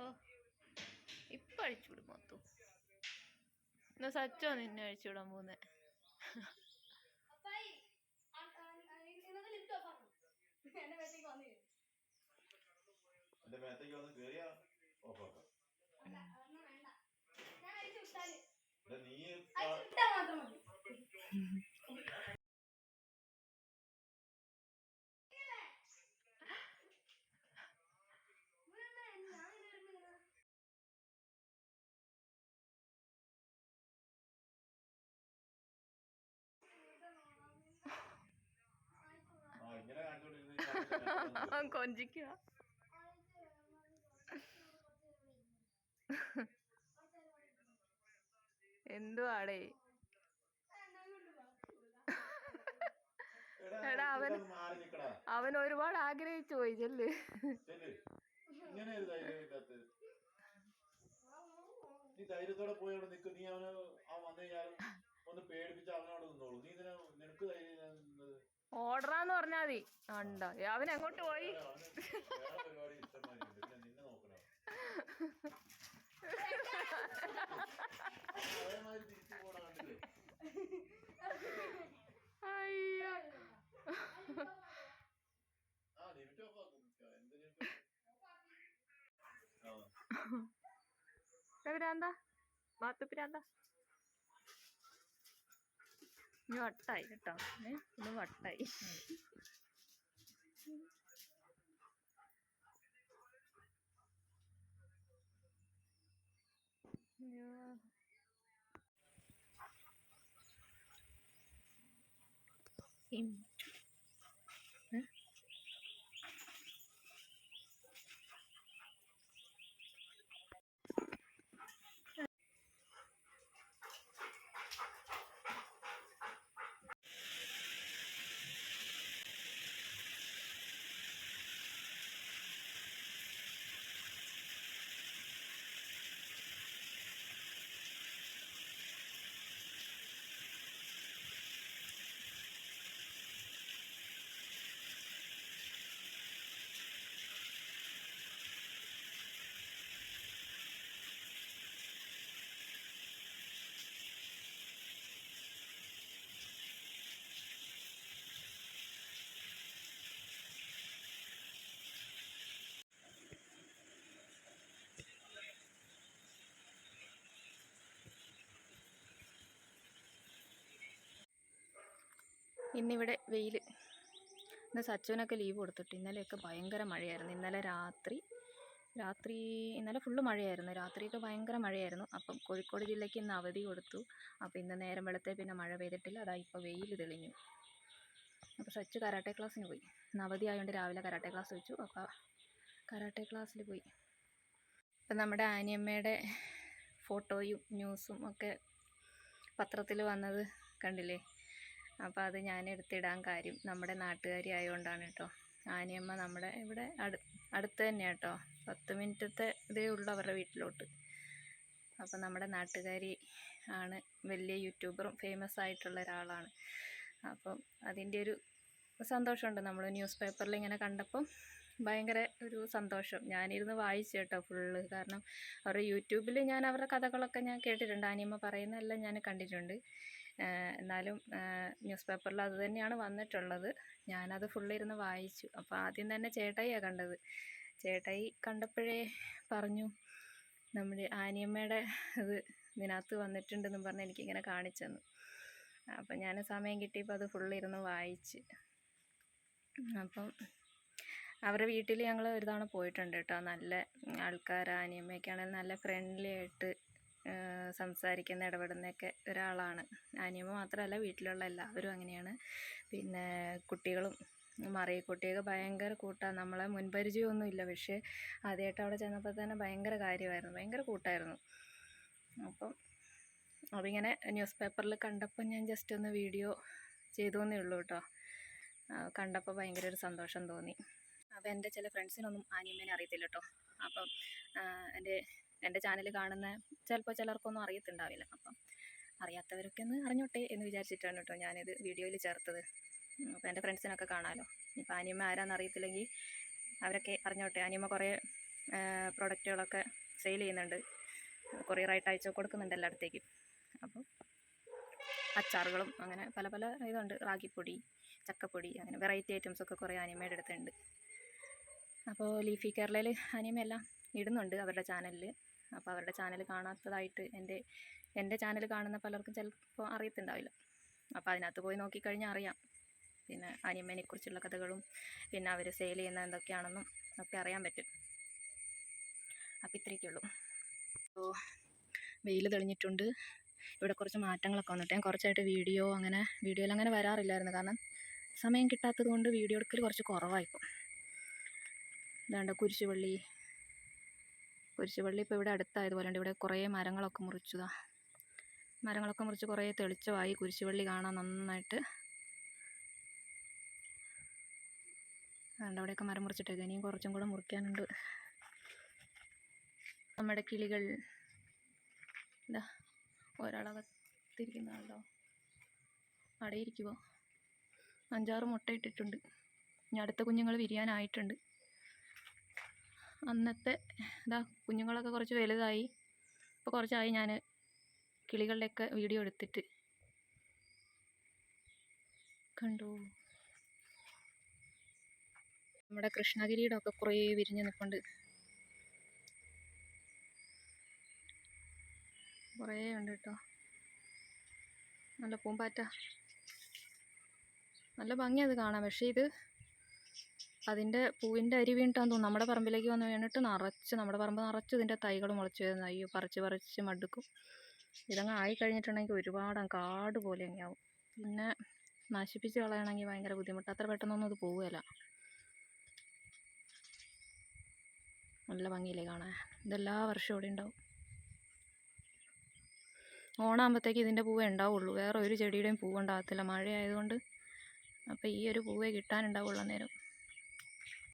ഓ ഇപ്പൊ അഴിച്ചുവിടും മൊത്തം. എന്നാ സച്ചോ നിന്നെ അഴിച്ചുവിടാൻ പോന്നെ അപ്പായി കൊഞ്ചിക്കുക എന്തുവാടേ എടാ, അവൻ- അവൻ ഒരുപാട് ആഗ്രഹിച്ചു പോയി ചെല്ല്. നീ ധൈര്യത്തോടെ പോയി അവിടെ നിൽക്കും നീ അവന് വന്നു ഒന്ന് പേടിപ്പിച്ച് അവനോട് നിന്നോളൂ. നീ ഇതിനെ നിനക്ക് ധൈര്യം ഓർഡറാന്ന് പറഞ്ഞാ മതി. ഉണ്ടോ അവൻ എങ്ങോട്ട് പോയി? അവന് വേറെ പരിപാടി ഇഷ്ടമായിരിക്കും ഇനി വട്ടായി കേട്ടോ ഇന്ന് വട്ടായി അയ്യോ. ഇന്നിവിടെ വെയിൽ ഇന്ന് സച്ചുവിനൊക്കെ ലീവ് കൊടുത്തിട്ട് ഇന്നലെയൊക്കെ ഭയങ്കര മഴയായിരുന്നു. ഇന്നലെ രാത്രി രാത്രി ഇന്നലെ ഫുള്ള് മഴയായിരുന്നു. രാത്രിയൊക്കെ ഭയങ്കര മഴയായിരുന്നു. അപ്പം കോഴിക്കോട് ജില്ലയ്ക്ക് ഇന്ന് അവധി കൊടുത്തു. അപ്പോൾ ഇന്ന് നേരം വെളുത്തേ പിന്നെ മഴ പെയ്തിട്ടില്ല. അതാ ഇപ്പോൾ വെയിൽ തെളിഞ്ഞു. അപ്പോൾ സച്ചു കരാട്ടെ ക്ലാസ്സിന് പോയി. ഇന്ന് അവധി ആയതുകൊണ്ട് രാവിലെ കരാട്ടെ ക്ലാസ് വെച്ചു. അപ്പോൾ കരാട്ടെ ക്ലാസ്സിൽ പോയി. ഇപ്പം നമ്മുടെ ആനിയമ്മയുടെ ഫോട്ടോയും ന്യൂസും ഒക്കെ പത്രത്തിൽ വന്നത് കണ്ടില്ലേ? അപ്പോൾ അത് ഞാൻ എടുത്തിടാൻ കാര്യം നമ്മുടെ നാട്ടുകാരി ആയതുകൊണ്ടാണ് കേട്ടോ. ആനിയമ്മ നമ്മുടെ ഇവിടെ അടു അടുത്ത് തന്നെയാണ് കേട്ടോ. പത്ത് മിനിറ്റത്തെ ഇതേ ഉള്ളൂ അവരുടെ വീട്ടിലോട്ട്. അപ്പോൾ നമ്മുടെ നാട്ടുകാരി ആണ് വലിയ യൂട്യൂബറും ഫേമസ് ആയിട്ടുള്ള ഒരാളാണ്. അപ്പം അതിന്റെ ഒരു സന്തോഷമുണ്ട്. നമ്മൾ ന്യൂസ് പേപ്പറിൽ ഇങ്ങനെ കണ്ടപ്പം ഭയങ്കര ഒരു സന്തോഷം. ഞാനിരുന്ന് വായിച്ചു കേട്ടോ ഫുള്ള് കാരണം അവരുടെ യൂട്യൂബിൽ ഞാൻ അവരുടെ കഥകളൊക്കെ ഞാൻ കേട്ടിട്ടുണ്ട്. ആനിയമ്മ പറയുന്നതെല്ലാം ഞാൻ കണ്ടിട്ടുണ്ട്. എന്നാലും ന്യൂസ് പേപ്പറിൽ അത് തന്നെയാണ് വന്നിട്ടുള്ളത്. ഞാനത് ഫുള്ളിരുന്ന് വായിച്ചു. അപ്പോൾ ആദ്യം തന്നെ ചേട്ടായിയാണ് കണ്ടത്. ചേട്ടായി കണ്ടപ്പോഴേ പറഞ്ഞു നമ്മുടെ ആനിയമ്മയുടെ ഇത് ഇതിനകത്ത് വന്നിട്ടുണ്ടെന്നും പറഞ്ഞ് എനിക്കിങ്ങനെ കാണിച്ചു തന്നു അപ്പം ഞാൻ സമയം കിട്ടിയപ്പോൾ അത് ഫുള്ളിരുന്ന് വായിച്ച്. അപ്പം അവരുടെ വീട്ടിൽ ഞങ്ങൾ ഒരു തവണ പോയിട്ടുണ്ട് കേട്ടോ. നല്ല ആൾക്കാർ ആനിയമ്മയൊക്കെ ആണെങ്കിൽ നല്ല ഫ്രണ്ട്ലി ആയിട്ട് സംസാരിക്കുന്ന ഇടപെടുന്നൊക്കെ ഒരാളാണ്. ആനിയമ്മ മാത്രമല്ല വീട്ടിലുള്ള എല്ലാവരും അങ്ങനെയാണ്. പിന്നെ കുട്ടികളും മറിയക്കുട്ടിയൊക്കെ ഭയങ്കര കൂട്ടാണ് നമ്മളെ മുൻപരിചയമൊന്നുമില്ല. പക്ഷേ ആദ്യമായിട്ട് അവിടെ ചെന്നപ്പോൾ തന്നെ ഭയങ്കര കാര്യമായിരുന്നു. ഭയങ്കര കൂട്ടായിരുന്നു. അപ്പം അതിങ്ങനെ ന്യൂസ് പേപ്പറിൽ കണ്ടപ്പോൾ ഞാൻ ജസ്റ്റ് ഒന്ന് വീഡിയോ ചെയ്തു എന്നേ ഉള്ളൂ കേട്ടോ. കണ്ടപ്പോൾ ഭയങ്കര ഒരു സന്തോഷം തോന്നി. അപ്പോൾ എന്റെ ചില ഫ്രണ്ട്സിനൊന്നും ആനിയമ്മേനെ അറിയത്തില്ല കേട്ടോ. അപ്പം എന്റെ എന്റെ ചാനൽ കാണുന്ന ചിലപ്പോൾ ചിലർക്കൊന്നും അറിയത്തുണ്ടാവില്ല. അപ്പം അറിയാത്തവരൊക്കെ ഒന്ന് അറിഞ്ഞോട്ടെ എന്ന് വിചാരിച്ചിട്ടാണ് കേട്ടോ ഞാനിത് വീഡിയോയിൽ ചേർത്തത്. അപ്പോൾ എന്റെ ഫ്രണ്ട്സിനൊക്കെ കാണാമല്ലോ ഇപ്പം അനിയമ്മ ആരാന്ന് അറിയത്തില്ലെങ്കിൽ അവരൊക്കെ അറിഞ്ഞോട്ടെ. അനിയമ്മ കുറേ പ്രൊഡക്റ്റുകളൊക്കെ സെയിൽ ചെയ്യുന്നുണ്ട്. കൊറിയറായിട്ട് അയച്ചു കൊടുക്കുന്നുണ്ട് എല്ലായിടത്തേക്കും. അപ്പോൾ അച്ചാറുകളും അങ്ങനെ പല പല ഇതുണ്ട്. റാഗിപ്പൊടി ചക്കപ്പൊടി അങ്ങനെ വെറൈറ്റി ഐറ്റംസൊക്കെ കുറേ അനിമയുടെ അടുത്തുണ്ട്. അപ്പോൾ ലീഫി കേരളയിൽ അനിമയെല്ലാം ഇടുന്നുണ്ട് അവരുടെ ചാനലിൽ അപ്പോൾ അവരുടെ ചാനൽ കാണാത്തതായിട്ട് എന്റെ എന്റെ ചാനൽ കാണുന്ന പലർക്കും ചിലപ്പോൾ അറിയത്തുണ്ടാവില്ല. അപ്പോൾ അതിനകത്ത് പോയി നോക്കിക്കഴിഞ്ഞാൽ അറിയാം. പിന്നെ അനിയമ്മേനെക്കുറിച്ചുള്ള കഥകളും പിന്നെ അവർ സെയിൽ ചെയ്യുന്ന എന്തൊക്കെയാണെന്നും ഒക്കെ അറിയാൻ പറ്റും. അപ്പോൾ ഇത്രയൊക്കെ ഉള്ളൂ. അപ്പോൾ വെയിൽ തെളിഞ്ഞിട്ടുണ്ട്. ഇവിടെ കുറച്ച് മാറ്റങ്ങളൊക്കെ വന്നിട്ട് ഞാൻ കുറച്ചായിട്ട് വീഡിയോ അങ്ങനെ വീഡിയോയിൽ അങ്ങനെ വരാറില്ലായിരുന്നു. കാരണം സമയം കിട്ടാത്തത് കൊണ്ട് വീഡിയോ എടുക്കൽ കുറച്ച് കുറവായിപ്പോൾ ഇതാണ്ട് കുരിശുപള്ളി കുരിശുപള്ളി ഇപ്പോൾ ഇവിടെ അടുത്തായതുപോലെ ഇവിടെ കുറേ മരങ്ങളൊക്കെ മുറിച്ചതാ. മരങ്ങളൊക്കെ മുറിച്ച് കുറേ തെളിച്ചമായി കുരിശുപള്ളി കാണാൻ നന്നായിട്ട്. അതുകൊണ്ട് അവിടെയൊക്കെ മരം മുറിച്ചിട്ടേക്ക്. ഇനിയും കുറച്ചും കൂടെ മുറിക്കാനുണ്ട്. നമ്മുടെ കിളികൾ. ഇതാ ഒരാളകത്തിരിക്കുന്നുണ്ടോ അടയിരിക്കുമോ അഞ്ചാറ് മുട്ട ഇട്ടിട്ടുണ്ട്. ഇനി അടുത്ത കുഞ്ഞുങ്ങൾ വിരിയാനായിട്ടുണ്ട്. അന്നത്തെ ഇതാ കുഞ്ഞുങ്ങളൊക്കെ കുറച്ച് വലുതായി. ഇപ്പോൾ കുറച്ചായി ഞാൻ കിളികളുടെയൊക്കെ വീഡിയോ എടുത്തിട്ട്. കണ്ടു? നമ്മുടെ കൃഷ്ണഗിരിയുടെ ഒക്കെ കുറേ വിരിഞ്ഞ് നിൽപ്പുണ്ട് കുറേ ഉണ്ട് കേട്ടോ. നല്ല പൂമ്പാറ്റ. നല്ല ഭംഗിയത് കാണാം പക്ഷേ ഇത് അതിന്റെ പൂവിന്റെ അരി വീണിട്ടാന്ന് തോന്നുന്നു. നമ്മുടെ പറമ്പിലേക്ക് വന്ന് വീണിട്ട് നിറച്ച് നമ്മുടെ പറമ്പ് നിറച്ച് ഇതിന്റെ തൈകൾ മുളച്ച് വരുന്ന അയ്യോ പറിച്ച് പറിച്ച് മടുക്കും. ഇതങ്ങ് ആയി കഴിഞ്ഞിട്ടുണ്ടെങ്കിൽ ഒരുപാട് കാട് പോലെ അങ്ങാവും പിന്നെ നശിപ്പിച്ച് കളയണമെങ്കിൽ ഭയങ്കര ബുദ്ധിമുട്ട്. അത്ര പെട്ടെന്നൊന്നും അത് പോവുകയില്ല. നല്ല ഭംഗിയില്ലേ കാണാൻ? ഇതെല്ലാ വർഷവും ഇവിടെ ഉണ്ടാവും. ഓണാകുമ്പോഴത്തേക്ക് ഇതിന്റെ പൂവേ ഉണ്ടാവുള്ളൂ. വേറെ ഒരു ചെടിയുടെയും പൂവ് ഉണ്ടാകത്തില്ല. മഴ ആയതുകൊണ്ട് അപ്പോൾ ഈ ഒരു പൂവേ കിട്ടാനുണ്ടാവുള്ളൂ അന്നേരം.